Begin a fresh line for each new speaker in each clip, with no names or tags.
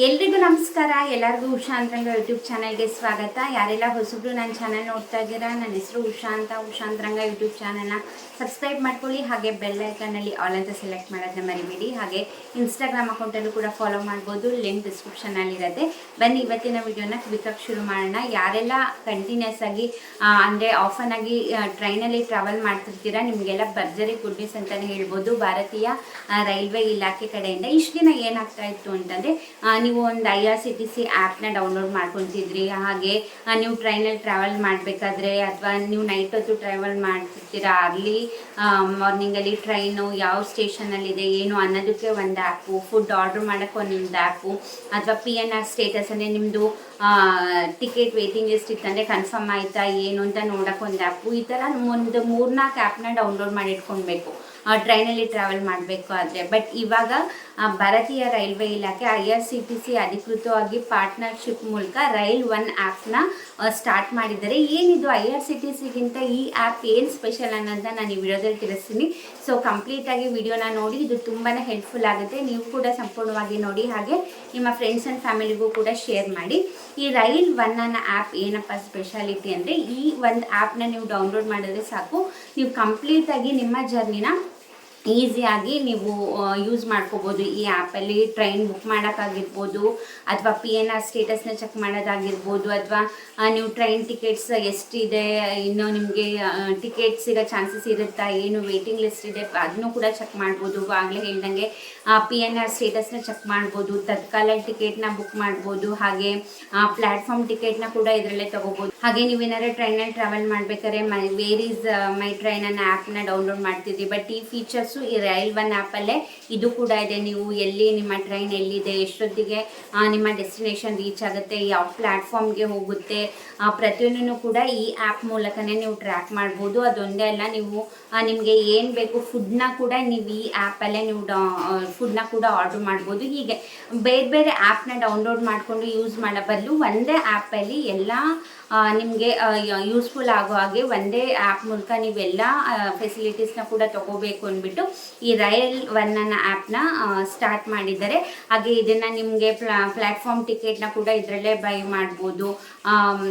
ಎಲ್ರಿಗೂ ನಮಸ್ಕಾರ. ಎಲ್ಲರಿಗೂ ಉಷಾ ಅಂತರಂಗ ಯೂಟ್ಯೂಬ್ ಚಾನಲ್ಗೆ ಸ್ವಾಗತ. ಯಾರೆಲ್ಲ ಹೊಸಬ್ರು ನನ್ನ ಚಾನಲ್ ನೋಡ್ತಾ ಇದ್ದೀರಾ, ನನ್ನ ಹೆಸರು ಉಷಾ ಅಂತ. ಉಷಾ ಅಂತರಂಗ ಯೂಟ್ಯೂಬ್ ಚಾನಲ್ನ ಸಬ್ಸ್ಕ್ರೈಬ್ ಮಾಡ್ಕೊಳ್ಳಿ. ಹಾಗೆ ಬೆಲ್ ಐಕನಲ್ಲಿ ಆಲ್ ಅಂತ ಸೆಲೆಕ್ಟ್ ಮಾಡೋದನ್ನ ಮರಿಬೇಡಿ. ಹಾಗೆ ಇನ್ಸ್ಟಾಗ್ರಾಮ್ ಅಕೌಂಟಲ್ಲೂ ಕೂಡ ಫಾಲೋ ಮಾಡ್ಬೋದು. ಲಿಂಕ್ ಡಿಸ್ಕ್ರಿಪ್ಷನಲ್ಲಿ ಇರುತ್ತೆ. ಬನ್ನಿ, ಇವತ್ತಿನ ವಿಡಿಯೋನ ಕ್ವಿಕಾಗಿ ಶುರು ಮಾಡೋಣ. ಯಾರೆಲ್ಲ ಕಂಟಿನ್ಯೂಸ್ ಆಗಿ ಅಂದರೆ ಆಫನ್ ಆಗಿ ಟ್ರೈನಲ್ಲಿ ಟ್ರಾವೆಲ್ ಮಾಡ್ತಿರ್ತೀರಾ, ನಿಮಗೆಲ್ಲ ಭರ್ಜರಿ ಗುಡ್ ನ್ಯೂಸ್ ಅಂತಲೇ ಹೇಳ್ಬೋದು. ಭಾರತೀಯ ರೈಲ್ವೆ ಇಲಾಖೆ ಕಡೆಯಿಂದ ಇಷ್ಟು ದಿನ ಏನಾಗ್ತಾ ಇತ್ತು ಅಂತಂದರೆ ನೀವು ಒಂದು I R C T C ಆ್ಯಪ್ನ ಡೌನ್ಲೋಡ್ ಮಾಡ್ಕೊತಿದ್ರಿ, ಹಾಗೆ ನೀವು ಟ್ರೈನಲ್ಲಿ ಟ್ರಾವೆಲ್ ಮಾಡಬೇಕಾದ್ರೆ, ಅಥವಾ ನೀವು ನೈಟ್ ಹೊತ್ತು ಟ್ರಾವೆಲ್ ಮಾಡ್ತಿರ್ತೀರಾ ಆಗಲಿ ಮಾರ್ನಿಂಗಲ್ಲಿ ಟ್ರೈನು ಯಾವ ಸ್ಟೇಷನಲ್ಲಿದೆ ಏನು ಅನ್ನೋದಕ್ಕೆ ಒಂದು ಆ್ಯಪು ಫುಡ್ ಆರ್ಡ್ರ್ ಮಾಡೋಕ್ಕೆ ಒಂದು ಆ್ಯಪು ಅಥವಾ ಪಿ ಎನ್ ಆರ್ ಸ್ಟೇಟಸ್ ಅಂದರೆ ನಿಮ್ಮದು ಟಿಕೆಟ್ ವೇಟಿಂಗ್ ಲಿಸ್ಟ್ ಇತ್ತಂದರೆ ಕನ್ಫರ್ಮ್ ಆಯಿತಾ, ಏನು ಅಂತ ನೋಡೋಕ್ಕೆ ಒಂದು ಆ್ಯಪು ಈ ಥರ ಒಂದು ಮೂರ್ನಾಲ್ಕು ಆ್ಯಪ್ನ ಡೌನ್ಲೋಡ್ ಮಾಡಿ ಇಟ್ಕೊಳ್ಬೇಕು ಟ್ರೈನಲ್ಲಿ ಟ್ರಾವೆಲ್ ಮಾಡಬೇಕು ಆದರೆ. ಬಟ್ ಇವಾಗ ಭಾರತೀಯ ರೈಲ್ವೆ ಇಲಾಖೆ I R C T C ಅಧಿಕೃತವಾಗಿ ಪಾರ್ಟ್ನರ್ಶಿಪ್ ಮೂಲಕ ರೈಲ್ ಒನ್ ಆ್ಯಪ್ನ ಸ್ಟಾರ್ಟ್ ಮಾಡಿದ್ದಾರೆ. ಏನಿದು ಐ ಆರ್ ಸಿ ಟಿ ಸಿಗಿಂತ ಈ ಆ್ಯಪ್ ಏನು ಸ್ಪೆಷಲ್ ಅನ್ನೋದನ್ನ ನಾನು ಈ ವಿಡಿಯೋದಲ್ಲಿ ತಿಳಿಸ್ತೀನಿ. ಸೊ ಕಂಪ್ಲೀಟಾಗಿ ವಿಡಿಯೋನ ನೋಡಿ, ಇದು ತುಂಬಾ ಹೆಲ್ಪ್ಫುಲ್ ಆಗುತ್ತೆ. ನೀವು ಕೂಡ ಸಂಪೂರ್ಣವಾಗಿ ನೋಡಿ ಹಾಗೆ ನಿಮ್ಮ ಫ್ರೆಂಡ್ಸ್ ಆ್ಯಂಡ್ ಫ್ಯಾಮಿಲಿಗೂ ಕೂಡ ಶೇರ್ ಮಾಡಿ. ಈ ರೈಲ್ ಒನ್ ಅನ್ನೋ ಆ್ಯಪ್ ಏನಪ್ಪ ಸ್ಪೆಷಾಲಿಟಿ ಅಂದರೆ, ಈ ಒಂದು ಆ್ಯಪ್ನ ನೀವು ಡೌನ್ಲೋಡ್ ಮಾಡಿದ್ರೆ ಸಾಕು. ನೀವು ಕಂಪ್ಲೀಟಾಗಿ ನಿಮ್ಮ ಜರ್ನಿನ ಈಸಿಯಾಗಿ ನೀವು ಯೂಸ್ ಮಾಡ್ಕೋಬೋದು. ಈ ಆ್ಯಪಲ್ಲಿ ಟ್ರೈನ್ ಬುಕ್ ಮಾಡೋಕ್ಕಾಗಿರ್ಬೋದು, ಅಥವಾ ಪಿ ಎನ್ ಆರ್ ಸ್ಟೇಟಸ್ನ ಚೆಕ್ ಮಾಡೋದಾಗಿರ್ಬೋದು, ಅಥವಾ ನೀವು ಟ್ರೈನ್ ಟಿಕೆಟ್ಸ್ ಎಷ್ಟಿದೆ, ಇನ್ನು ನಿಮಗೆ ಟಿಕೆಟ್ ಇರೋ ಚಾನ್ಸಸ್ ಇರುತ್ತಾ, ಏನು ವೇಟಿಂಗ್ ಲಿಸ್ಟ್ ಇದೆ ಅದನ್ನು ಕೂಡ ಚೆಕ್ ಮಾಡ್ಬೋದು. ಆಗಲೇ ಹೇಳ್ದಂಗೆ ಪಿ ಎನ್ ಆರ್ ಸ್ಟೇಟಸ್ನ ಚೆಕ್ ಮಾಡ್ಬೋದು, ತತ್ಕಾಲ ಟಿಕೆಟ್ನ ಬುಕ್ ಮಾಡ್ಬೋದು, ಹಾಗೆ ಪ್ಲ್ಯಾಟ್ಫಾರ್ಮ್ ಟಿಕೆಟ್ನ ಕೂಡ ಇದರಲ್ಲೇ ತೊಗೋಬೋದು. ಹಾಗೆ ನೀವೇನಾದ್ರು ಟ್ರೈನಲ್ಲಿ ಟ್ರಾವೆಲ್ ಮಾಡ್ಬೇಕಾದ್ರೆ, my where is my train ಅನ್ನೋ ಆ್ಯಪ್ನ ಡೌನ್ಲೋಡ್ ಮಾಡ್ತಿದ್ರಿ. ಬಟ್ ಈ ಫೀಚರ್ಸು ಈ ರೈಲ್ ಒನ್ ಆ್ಯಪಲ್ಲೇ ಇದು ಕೂಡ ಇದೆ. ನೀವು ಎಲ್ಲಿ ನಿಮ್ಮ ಟ್ರೈನ್ ಎಲ್ಲಿದೆ, ಎಷ್ಟೊತ್ತಿಗೆ ನಿಮ್ಮ ಡೆಸ್ಟಿನೇಷನ್ ರೀಚ್ ಆಗುತ್ತೆ, ಯಾವ ಪ್ಲ್ಯಾಟ್ಫಾರ್ಮ್ಗೆ ಹೋಗುತ್ತೆ ಪ್ರತಿಯೊಂದನ್ನು ಕೂಡ ಈ ಆ್ಯಪ್ ಮೂಲಕನೇ ನೀವು ಟ್ರ್ಯಾಕ್ ಮಾಡ್ಬೋದು. ಅದೊಂದೇ ಅಲ್ಲ, ನೀವು ನಿಮಗೆ ಏನು ಬೇಕು ಫುಡ್ನ ಕೂಡ ನೀವು ಈ ಆ್ಯಪಲ್ಲೇ ನೀವು ಡಾ ಫುಡ್ನ ಕೂಡ ಆರ್ಡ್ರ್ ಮಾಡ್ಬೋದು. ಹೀಗೆ ಬೇರೆ ಬೇರೆ ಆ್ಯಪ್ನ ಡೌನ್ಲೋಡ್ ಮಾಡಿಕೊಂಡು ಯೂಸ್ ಮಾಡೋ ಬದಲು ಒಂದೇ ಆ್ಯಪಲ್ಲಿ ಎಲ್ಲ ನಿಮಗೆ ಯೂಸ್ಫುಲ್ ಆಗೋ ಹಾಗೆ ಒಂದೇ ಆ್ಯಪ್ ಮೂಲಕ ನೀವೆಲ್ಲ ಫೆಸಿಲಿಟೀಸ್ನ ಕೂಡ ತಗೋಬೇಕು ಅಂದ್ಬಿಟ್ಟು ಈ ರೈಲ್ ಒನ್ ಅನ್ನೋ ಆ್ಯಪ್ನ ಸ್ಟಾರ್ಟ್ ಮಾಡಿದ್ದಾರೆ. ಹಾಗೆ ಇದನ್ನು ನಿಮಗೆ ಪ್ಲಾ ಪ್ಲ್ಯಾಟ್ಫಾರ್ಮ್ ಟಿಕೆಟ್ನ ಕೂಡ ಇದರಲ್ಲೇ ಬೈ ಮಾಡ್ಬೋದು.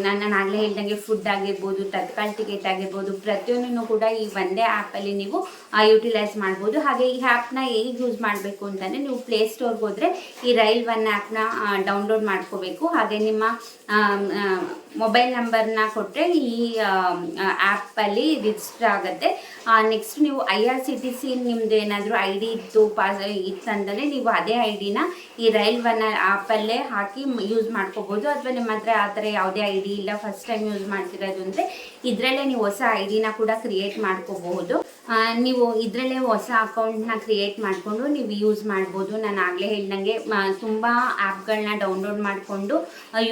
ನಾನು ಆಗಲೇ ಹೇಳ್ದಂಗೆ ಫುಡ್ ಆಗಿರ್ಬೋದು, ತತ್ಕಾಲ್ ಟಿಕೆಟ್ ಆಗಿರ್ಬೋದು, ಪ್ರತಿಯೊಂದನ್ನು ಕೂಡ ಈ ಒಂದೇ ಆ್ಯಪಲ್ಲಿ ನೀವು ಯುಟಿಲೈಸ್ ಮಾಡ್ಬೋದು. ಹಾಗೆ ಈ ಆ್ಯಪ್ನ ಹೇಗೆ ಯೂಸ್ ಮಾಡಬೇಕು ಅಂತಂದರೆ ನೀವು ಪ್ಲೇ ಸ್ಟೋರ್ಗೆ ಹೋದರೆ ಈ ರೈಲ್ ಒನ್ ಆ್ಯಪ್ನ ಡೌನ್ಲೋಡ್ ಮಾಡ್ಕೋಬೇಕು. ಹಾಗೆ ನಿಮ್ಮ ಮೊಬೈಲ್ ನಂಬರ್ನ ಕೊಟ್ಟರೆ ಈ ಆ್ಯಪಲ್ಲಿ ರಿಜಿಸ್ಟರ್ ಆಗುತ್ತೆ. ನೆಕ್ಸ್ಟ್ ನೀವು I R C T C ನಿಮ್ಮದು ಏನಾದರೂ ಐ ಡಿ ಇತ್ತು ಪಾಸ್ ಇತ್ತಂದರೆ ನೀವು ಅದೇ ಐ ಡಿನ ಈ ಆಪ್ ಆ್ಯಪಲ್ಲೇ ಹಾಕಿ ಯೂಸ್ ಮಾಡ್ಕೋಬೋದು. ಅಥವಾ ನಿಮ್ಮ ಹತ್ರ ಆ ಥರ ಯಾವುದೇ ಐ ಡಿ ಇಲ್ಲ ಫಸ್ಟ್ ಟೈಮ್ ಯೂಸ್ ಮಾಡ್ತಿರೋದು ಅಂದರೆ ಇದರಲ್ಲೇ ನೀವು ಹೊಸ ಐ ಡಿನ ಕೂಡ ಕ್ರಿಯೇಟ್ ಮಾಡ್ಕೋಬಹುದು. ನೀವು ಇದರಲ್ಲೇ ಹೊಸ ಅಕೌಂಟ್ನ ಕ್ರಿಯೇಟ್ ಮಾಡಿಕೊಂಡು ನೀವು ಯೂಸ್ ಮಾಡ್ಬೋದು. ನಾನು ಆಗಲೇ ಹೇಳ್ದಂಗೆ ತುಂಬ ಆ್ಯಪ್ಗಳನ್ನ ಡೌನ್ಲೋಡ್ ಮಾಡಿಕೊಂಡು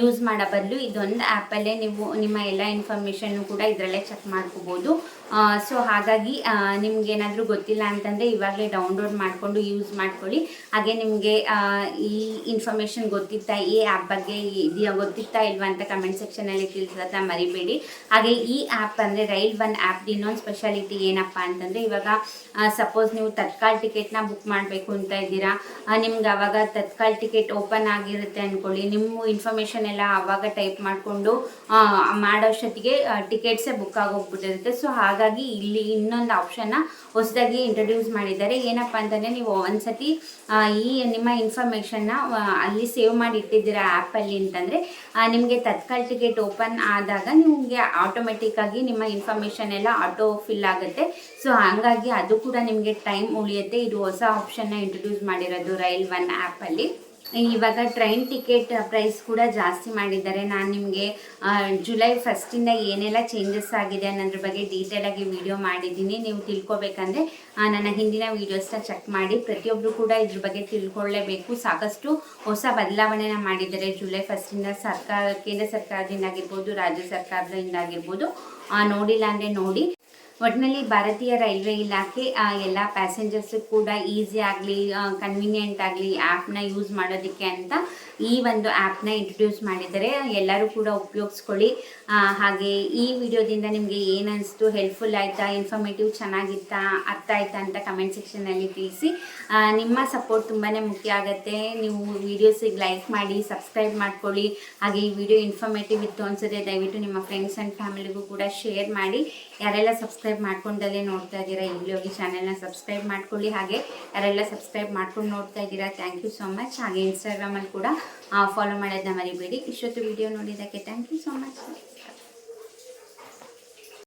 ಯೂಸ್ ಮಾಡೋ ಬದಲು ಇದೊಂದು ಆ್ಯಪಲ್ಲೇ ನೀವು ನಿಮ್ಮ ಎಲ್ಲ ಇನ್ಫಾರ್ಮೇಷನ್ನು ಕೂಡ ಇದರಲ್ಲೇ ಚೆಕ್ ಮಾಡ್ಕೋಬೋದು. ಸೊ ಹಾಗಾಗಿ ನಿಮ್ಗೇನಾದರೂ ಗೊತ್ತಿಲ್ಲ ಅಂತಂದರೆ ಇವಾಗಲೇ ಡೌನ್ಲೋಡ್ ಮಾಡಿಕೊಂಡು ಯೂಸ್ ಮಾಡ್ಕೊಳ್ಳಿ. ಹಾಗೆ ನಿಮಗೆ ಈ ಇನ್ಫಾರ್ಮೇಷನ್ ಗೊತ್ತಿತ್ತಾ, ಈ ಆ್ಯಪ್ ಬಗ್ಗೆ ಇದೆಯಾ, ಗೊತ್ತಿತ್ತಾ ಇಲ್ವಾ ಅಂತ ಕಮೆಂಟ್ ಸೆಕ್ಷನಲ್ಲಿ ತಿಳಿಸೋದನ್ನ ಮರಿಬೇಡಿ. ಹಾಗೆ ಈ ಆ್ಯಪ್ ಅಂದರೆ ರೈಲ್ ಒನ್ ಆ್ಯಪ್ ಇನ್ನೊಂದು ಸ್ಪೆಷಾಲಿಟಿ ಏನಪ್ಪ ಅಂತಂದರೆ ಇವಾಗ ಸಪೋಸ್ ನೀವು ತತ್ಕಾಲ್ ಟಿಕೆಟ್ನ ಬುಕ್ ಮಾಡಬೇಕು ಅಂತ ಇದ್ದೀರಾ ನಿಮ್ಗೆ ಅವಾಗ ತತ್ಕಾಲ್ ಟಿಕೆಟ್ ಓಪನ್ ಆಗಿರುತ್ತೆ ಅಂದ್ಕೊಳ್ಳಿ ನಿಮ್ಮ ಇನ್ಫಾರ್ಮೇಷನ್ ಎಲ್ಲ ಆವಾಗ ಟೈಪ್ ಮಾಡಿಕೊಂಡು ಮಾಡೋಷ್ಟೊತ್ತಿಗೆ ಟಿಕೆಟ್ಸೇ ಬುಕ್ ಆಗೋಗ್ಬಿಟ್ಟಿರುತ್ತೆ. ಸೊ ಹಾಗಾಗಿ ಇಲ್ಲಿ ಇನ್ನೊಂದು ಆಪ್ಷನ್ನ ಹೊಸದಾಗಿ ಇಂಟ್ರೊಡ್ಯೂಸ್ ಮಾಡಿದ್ದಾರೆ. ಏನಪ್ಪ ಅಂತಂದರೆ ನೀವು ಒಂದ್ಸತಿ ಈ ನಿಮ್ಮ ಇನ್ಫಾರ್ಮೇಷನ್ನ ಅಲ್ಲಿ ಸೇವ್ ಮಾಡಿ ಇಟ್ಟಿದ್ದೀರಾ ಆ್ಯಪಲ್ಲಿ ಅಂತಂದರೆ ನಿಮಗೆ ತತ್ಕಾಲ್ ಟಿಕೆಟ್ ಓಪನ್ ಆದಾಗ ನಿಮಗೆ ಆಟೋಮೆಟಿಕ್ಕಾಗಿ ನಿಮ್ಮ ಇನ್ಫಾರ್ಮೇಷನ್ ಎಲ್ಲ ಆಟೋ ಫಿಲ್ ಆಗುತ್ತೆ. ಸೊ ಹಾಗಾಗಿ ಅದು ಕೂಡ ನಿಮಗೆ ಟೈಮ್ ಉಳಿಯುತ್ತೆ. ಇದು ಹೊಸ ಆಪ್ಷನ್ನ ಇಂಟ್ರೊಡ್ಯೂಸ್ ಮಾಡಿರೋದು ರೈಲ್ ಒನ್ ಆ್ಯಪಲ್ಲಿ ಇವಾಗ ಟ್ರೈನ್ ಟಿಕೆಟ್ ಪ್ರೈಸ್ ಕೂಡ ಜಾಸ್ತಿ ಮಾಡಿದ್ದಾರೆ. ನಾನು ನಿಮಗೆ ಜುಲೈ ಫಸ್ಟಿಂದ ಏನೆಲ್ಲ ಚೇಂಜಸ್ ಆಗಿದೆ ಅನ್ನೋದ್ರ ಬಗ್ಗೆ ಡೀಟೇಲಾಗಿ ವಿಡಿಯೋ ಮಾಡಿದ್ದೀನಿ. ನೀವು ತಿಳ್ಕೊಬೇಕಂದ್ರೆ ನನ್ನ ಹಿಂದಿನ ವೀಡಿಯೋಸ್ನ ಚೆಕ್ ಮಾಡಿ. ಪ್ರತಿಯೊಬ್ಬರು ಕೂಡ ಇದ್ರ ಬಗ್ಗೆ ತಿಳ್ಕೊಳ್ಳೇಬೇಕು ಸಾಕಷ್ಟು ಹೊಸ ಬದಲಾವಣೆನ ಮಾಡಿದ್ದಾರೆ. ಜುಲೈ ಫಸ್ಟಿಂದ ಸರ್ಕಾರ, ಕೇಂದ್ರ ಸರ್ಕಾರದಿಂದ ಆಗಿರ್ಬೋದು, ರಾಜ್ಯ ಸರ್ಕಾರದಿಂದ ಆಗಿರ್ಬೋದು ನೋಡಿಲ್ಲ ಅಂದರೆ ನೋಡಿ. ಒಟ್ಟಿನಲ್ಲಿ ಭಾರತೀಯ ರೈಲ್ವೆ ಇಲಾಖೆ ಎಲ್ಲ ಪ್ಯಾಸೆಂಜರ್ಸ್ ಕೂಡ ಈಸಿ ಆಗಲಿ ಕನ್ವೀನಿಯೆಂಟ್ ಆಗಲಿ ಆ್ಯಪ್ನ ಯೂಸ್ ಮಾಡೋದಕ್ಕೆ ಅಂತ ಈ ಒಂದು ಆ್ಯಪ್ನ ಇಂಟ್ರೊಡ್ಯೂಸ್ ಮಾಡಿದ್ದಾರೆ. ಎಲ್ಲರೂ ಕೂಡ ಉಪಯೋಗಿಸ್ಕೊಳ್ಳಿ. ಹಾಗೆ ಈ ವಿಡಿಯೋದಿಂದ ನಿಮಗೆ ಏನು ಹೆಲ್ಪ್ಫುಲ್ ಆಯಿತಾ ಇನ್ಫಾರ್ಮೇಟಿವ್ ಚೆನ್ನಾಗಿತ್ತಾ, ಅರ್ಥ ಆಯಿತಾ ಅಂತ ಕಮೆಂಟ್ ಸೆಕ್ಷನಲ್ಲಿ ತಿಳಿಸಿ. ನಿಮ್ಮ ಸಪೋರ್ಟ್ ತುಂಬಾ ಮುಖ್ಯ ಆಗುತ್ತೆ. ನೀವು ವೀಡಿಯೋಸಿಗೆ ಲೈಕ್ ಮಾಡಿ ಸಬ್ಸ್ಕ್ರೈಬ್ ಮಾಡ್ಕೊಳ್ಳಿ. ಹಾಗೆ ಈ ವಿಡಿಯೋ ಇನ್ಫಾರ್ಮೇಟಿವ್ ಇತ್ತು ಅನ್ಸುತ್ತೆ, ದಯವಿಟ್ಟು ನಿಮ್ಮ ಫ್ರೆಂಡ್ಸ್ ಆ್ಯಂಡ್ ಫ್ಯಾಮಿಲಿಗೂ ಕೂಡ ಶೇರ್ ಮಾಡಿ. ಯಾರೆಲ್ಲ ಸಬ್ಸ್ಕ್ರೈಬ್ ಮಾಡ್ಕೊಂಡಲ್ಲೇ ನೋಡ್ತಾ ಇದ್ದೀರಾ, ಇಲ್ಲಿ ಹೋಗಿ ಚಾನೆಲ್ನ ಸಬ್ಸ್ಕ್ರೈಬ್ ಮಾಡ್ಕೊಳ್ಳಿ. ಹಾಗೆ ಯಾರೆಲ್ಲ ಸಬ್ಸ್ಕ್ರೈಬ್ ಮಾಡ್ಕೊಂಡು ನೋಡ್ತಾ ಇದ್ದೀರಾ ಥ್ಯಾಂಕ್ ಯು ಸೊ ಮಚ್ ಹಾಗೆ ಇನ್ಸ್ಟಾಗ್ರಾಮಲ್ಲಿ ಕೂಡ ಫಾಲೋ ಮಾಡೋದನ್ನ ಮರಿಬೇಡಿ. ಇಷ್ಟೊತ್ತು ವಿಡಿಯೋ ನೋಡಿದ್ದಕ್ಕೆ ಥ್ಯಾಂಕ್ ಯು ಸೊ ಮಚ್